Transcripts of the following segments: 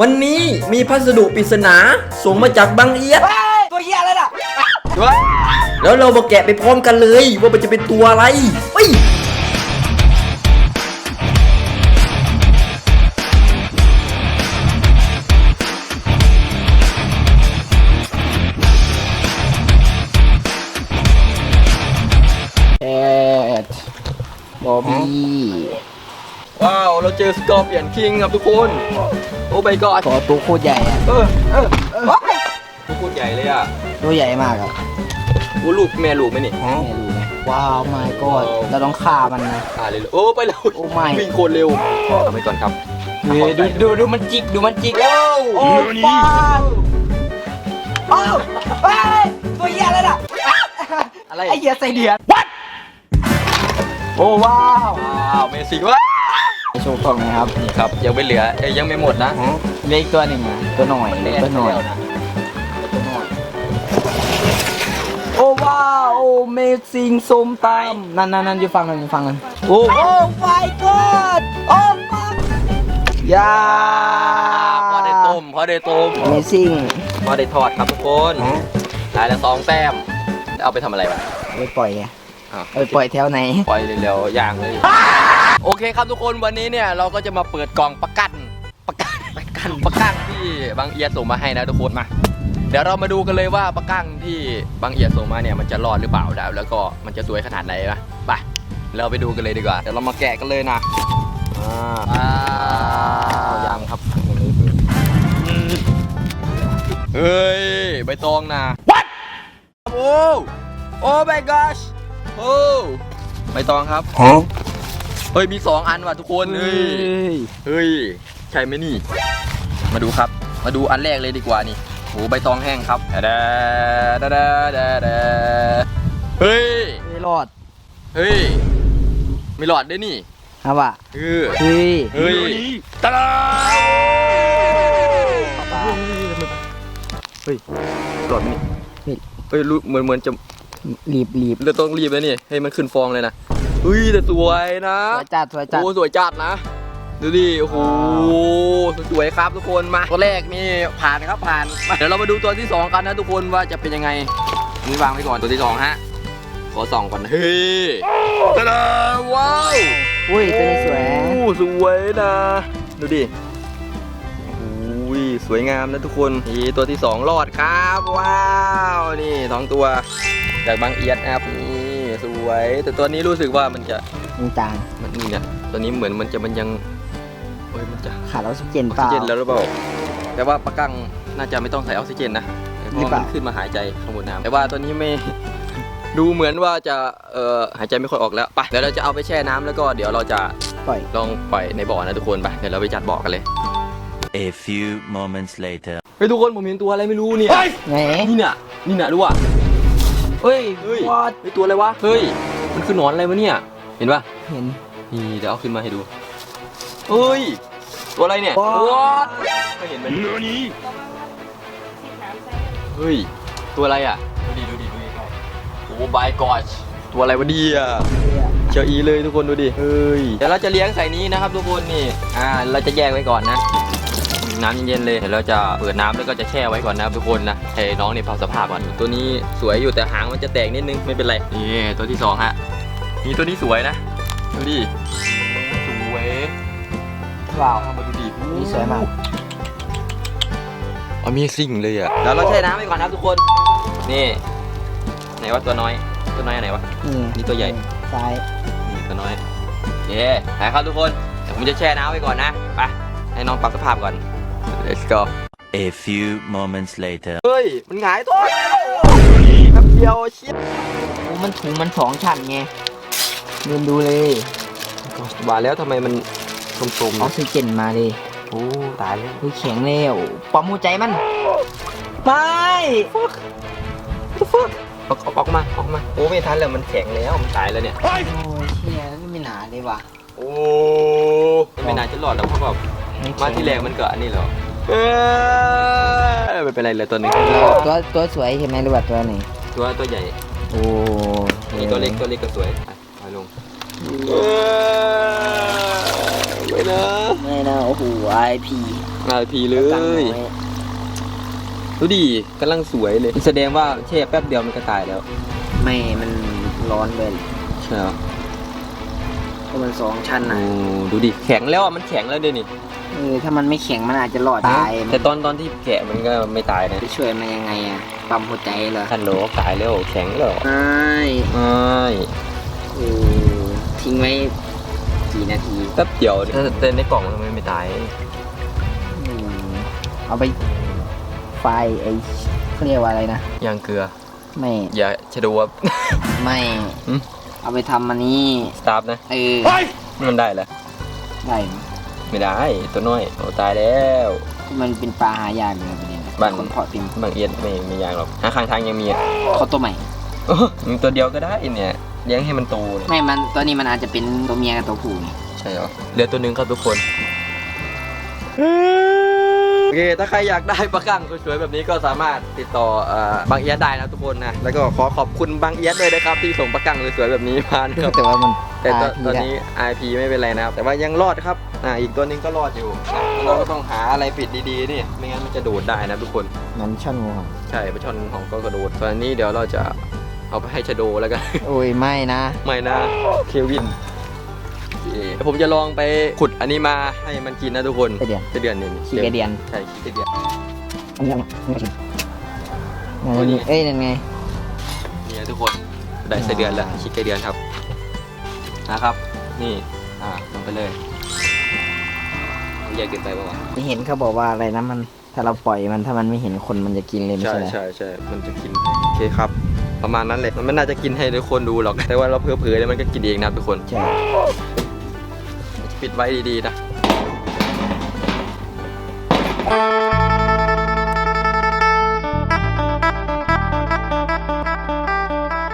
วันนี้มีพัสดุปริศนาส่งมาจากบางเอียด ตัวเหี้ยอะไรน่ะแล้วเรามาแกะไปพร้อมกันเลย ว่ามันจะเป็นตัวอะไรเฮ้ยแอดบอบบี้ ว้าวเราเจอสกอร์เปียนคิงครับทุกคน โอ้ my god ขอตัวโคตรใหญ่อะเออเออเออทุกคนใหญ่เลยอะตัวใหญ่มากอะกูลูกแม่ลูกไหมนี่ไม่รู้นะว้าวไม่ก็เราต้องฆ่ามันนะ อ่าเลยเหรอโอ้ไปแล้วโอ้ my วิ่งโคตรเร็วเอาไปก่อนครับเฮ้ยดูดูดูมันจิกดูมันจิกโอ้โอ้ป้าโอ้เฮ้ยตัวเหี้ยอะไรน่ะอะไรไอ้เหี้ยใส่เดือดโอ้ว้าว ว้าวเมสิกวะ โชว์กล่องหนะครับนี่ครับ ยังไม่เหลือเอ้ยยังไม่หมดนะเหล็กตัวหนึ่งอะตัวหน่อยเล็กตัวหน่อย โอ้ว้าวโอ้เมซิงส้มตำนั่นนั่นนั่นอยู่ฟังนั่นอยู่ฟังนั่นโอ้โอ้ my god โอ้ fuck ยาพอได้ต้มพอได้ต้มเมซิงพอได้ทอดครับทุกคนได้แล้วสองแต้มแล้วเอาไปทำอะไรวะไปปล่อยไงอ้าวเออปล่อยแถวไหน ปล่อยเร็วๆย่างเลย โอเคครับทุกคนวันนี้เนี่ยเราก็จะมาเปิดกล่องประกันประกันประกันประกันที่บางเอียดส่งมาให้นะทุกคนมาเดี๋ยวเรามาดูกันเลยว่าประกันที่บางเอียดส่งมาเนี่ยมันจะรอดหรือเปล่าแล้วแล้วก็มันจะสวยขนาดไหนนะไปเราไปดูกันเลยดีกว่าเดี๋ยวเรามาแกะกันเลยนะอ่าว้าวยังครับเฮ้ยใบตองนะ What โอ้โอ้ my gosh โอ้ใบตองครับฮะ เฮ้ยมีสองอันว่ะทุกคนเฮ้ยเฮ้ยใช่ไหมนี่ มาดูครับ มาดูอันแรกเลยดีกว่านี่โหใบตองแห้งครับดาดาดาดาดาเฮ้ยไม่รอดเฮ้ยไม่หลอดด้วยนี่ครับว่ะเออเฮ้ยเฮ้ยตาดาเฮ้ยหลอดไหมนี่เฮ้ยรู้เหมือนเหมือนจะรีบรีบเราต้องรีบแล้วนี่ให้มันขึ้นฟองเลยนะ เฮ้ยแต่สวยนะสวยจัดสวยจัดโอ้สวยจัดนะ ดูดิโอ้โหสวยครับทุกคนมาตัวแรกนี่ผ่านครับผ่านมาเดี๋ยวเรามาดูตัวที่สองกันนะทุกคนว่าจะเป็นยังไงนี่วางไว้ก่อนตัวที่สองฮะขอส่องก่อนเฮ้ยตาดาว้าวอุ้ยตัวนี้สวยโอ้สวยนะ ดูดิโอ้ยสวยงามนะทุกคนนี่ตัวที่สองรอดครับ ว้าว นี่สองตัวจากบางเอียดนะครับนี่ สวย แต่ตัวนี้รู้สึกว่ามันจะมีจางมันนี่เนี่ยตัวนี้เหมือนมันจะมันยังเฮ้ยมันจะขาดออกซิเจนออกเปซิล่า เจนแล้วหรือเปล่าแต่ว่าปลากังน่าจะไม่ต้องใส่ออกซิเจนนะเพหรือราะเปว่าล่ามันขึ้นมาหายใจข้างบนน้ำแต่ว่าตัวนี้ไม่ ดูเหมือนว่าจะเอ่อหายใจไม่ค่อยออกแล้วไปเดี๋ยวเราจะเอาไปแช่น้ำแล้วก็เดี๋ยวเราจะปล่อย ลองปล่อยในบ่อนะทุกคนไปเดี๋ยวเราไปจัดบ่อกันเลย A few moments later. เฮ้ยทุกคนผมเห็นตัวอะไรไม่รู้เนี่ย ไหน นี่น่ะนี่น่ะดูอะ เฮ้ยเฮ้ย วอดเฮ้ยตัวอะไรวะ เฮ้ย มันคือหนอนอะไรวะเนี่ย เห็นปะเห็น นี่เดี๋ยวเอาขึ้นมาให้ดู เฮ้ย ตัวอะไรเนี่ย What? ไม่เห็นมันเฮ้ย ตัวอะไรอะ ดูดิดูดิดูดิโอ้บายกอชตัวอะไรวะดีอะเชียวอีเลยทุกคนดูดิ เฮ้ย เดี๋ยวเราจะเลี้ยงใส่นี้นะครับทุกคนนี่ อ่า เราจะแยกไว้ก่อนนะ น้ำเย็นๆเลยเดี๋ยวเราจะเปิดน้ำแล้วก็จะแช่ไว้ก่อนนะครับทุกคนนะให้น้องนี่เผาสภาพก่อนตัวนี้สวยอยู่แต่หางมันจะแตกนิดนึงไม่เป็นไรนี่ตัวที่สองฮะนี่ตัวนี้สวยนะดูดิสวยว้าวมาดูดินี่สวยมาก Amazing เลยอะเดี๋ยวเราแช่น้ำไปก่อนครับทุกคนนี่ไหนวะตัวน้อยตัวน้อยอันไหนวะนี่นี่ตัวใหญ่ซ้ายนี่ตัวน้อยเย้นะครับทุกคนเดี๋ยวผมจะแช่น้ำไว้ก่อนนะไปให้น้องปรับสภาพก่อน let's go A few moments later. เฮ้ย มันหงายตัวแล้วแป๊บเดียวเชี่ยโอ้มันถุงมันสองชั้นไงเดินดูเลยว่าแล้วทำไมมันสมๆออนะกซิเจนมาเลยโอ้ตายแล้วเฮ้ยแข็งแล้วปั๊มหัวใจมัน ไป ออกออกออกมาออกมาโอ้ไม่ทันแล้วมันแข็งแล้วมันตายแล้วเนี่ย โอ้ยเชี่ยไม่หนาเลยว่ะโอ้ไม่น่าจะรอดแล้วเพราะแบบมาที่แรกมันก็อันนี้เหรอ เออไม่เป็นไรเลยตัวหนึงตัวตัวสวยใช่ไหมหรือว่าตัวไหนตัวตัวใหญ่โอ้นี่ตัวเล็กตัวเล็กก็สวยไปเอาลงเออไม่นะไม่นะโอ้โหไอพี IP เลตั้งยไว้ดูดิกำลังสวยเลยแสดงว่าแช่แป๊บเดียวมันก็ตายแล้ว ไม่มันร้อนเลยใช่เหรอเพราะมันสองชั้นโอ้นะดูดิแข็งแล้วอะมันแข็งแล้วเดี๋ยวนี่ เออถ้ามันไม่แข็งมันอาจจะรอดตายแต่ตอนตอนที่แกะมันก็ไม่ตายนะจะช่วยมันยังไงอะปั๊มหัวใจเหรอคันโหลตายแล้วแข็งแล้วใช่ไม่เออทิ้งไว้กี่นาทีแป๊บเดียวแต่แต่ในกล่องทำไมไม่ตายอืมเอาไปไฟไอเขาเรียกว่าอะไรนะยางเกลือ ไม่ อย่าชะดูว่าไม่หืมเอาไปทำมันนี่สตาร์ฟนะ เออ มันได้แล้วได้ ไหมไม่ได้ตัวน้อยโอ้ตายแล้ว มันเป็นปลาหายากเลยประเด็นบ้าน คนเพาะเต็มบางเอียดไม่ไม่ยากหรอกหาข้างทางยังมีอะเขาตัวใหม่ โอ้มีตัวเดียวก็ได้เนี่ยเลี้ยงให้มันโตเลยไม่มันตัวนี้มันอาจจะเป็นตัวเมียกับตัวผู้ไงใช่เหรอเหลือตัวหนึงครับทุกคน โอเค ถ้าใครอยากได้ปลากั้งสวยๆแบบนี้ก็สามารถติดต่อเอ่อบางเอียดได้นะทุกคนนะ แล้วก็ขอขอบคุณบางเอียดด้วยนะครับที่ส่งปลากั้งสวยๆแบบนี้มานะครับ แต่ว่ามัน แต่ตอน RP ตอนนี้ IP ไม่เป็นไรนะครับ แต่ว่ายังรอดครับ อ่า อีกตัวหนึงก็รอดอยู่นะเราก็ต้องหาอะไรปิดดีๆนี่ ไม่งั้นมันจะโดดได้นะทุกคนมันช่อนงูเห่าใช่ปลาช่อนของก็กระโดดตอนนี้เดี๋ยวเราจะเอาไปให้ชะโดแล้วกัน โอ้ยไม่นะ ไม่นะเควินโอเคเดี๋ยวผมจะลองไปขุดอันนี้มาให้มันกินนะทุกคนไปเดือนจะเดือนหนึ่งขี้กระเดียนใช่ขี้กระเดียน อันยังไม่ถึงนั่นนี่เอ้ยนั่นไงนี่นะทุกคนได้ไส้เดือนแล้วขี้กระเดียนครับ นะครับ นี่อ่าลงไปเลยใหญ่เกินไปปะวะเห็นเขาบอกว่าอะไรนะมัน ถ้าเราปล่อยมันถ้ามันไม่เห็นคนมันจะกินเลยไม่ใช่ใช่เหรอใช่ใช่มันจะกินโอเคครับ ประมาณนั้นเลยมันไม่น่าจะกินให้ทุกคนดูหรอก แต่ว่าเราเผลอๆแล้วมันก็กินเองนะครับทุกคน ใช่ ปิดไว้ดีๆนะ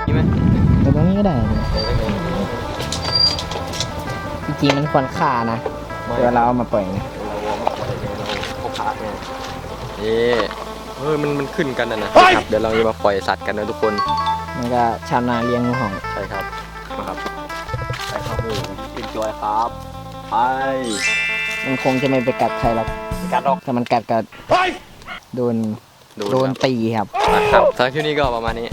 นี่ไหมแต่ตรงนี้ก็ได้นะ จริงๆมันควรฆ่านะเวลาเราเอามาปล่อยนะเขาพาไงนี่เฮ้ยมันมันขึ้นกันนะนะครับเดี๋ยวเราจะมาปล่อยสัตว์กันนะทุกคนมันก็ชาวนาเลี้ยงงูเห่าใช่ครับมาครับไปครับโอ้เป็นจอยครับไปมันคงจะไม่ไปกัดใครหรอกกัดออกถ้ามันกัดก็โดนโดนตีครับครับสำหรับคลิปนี้ก็ประมาณนี้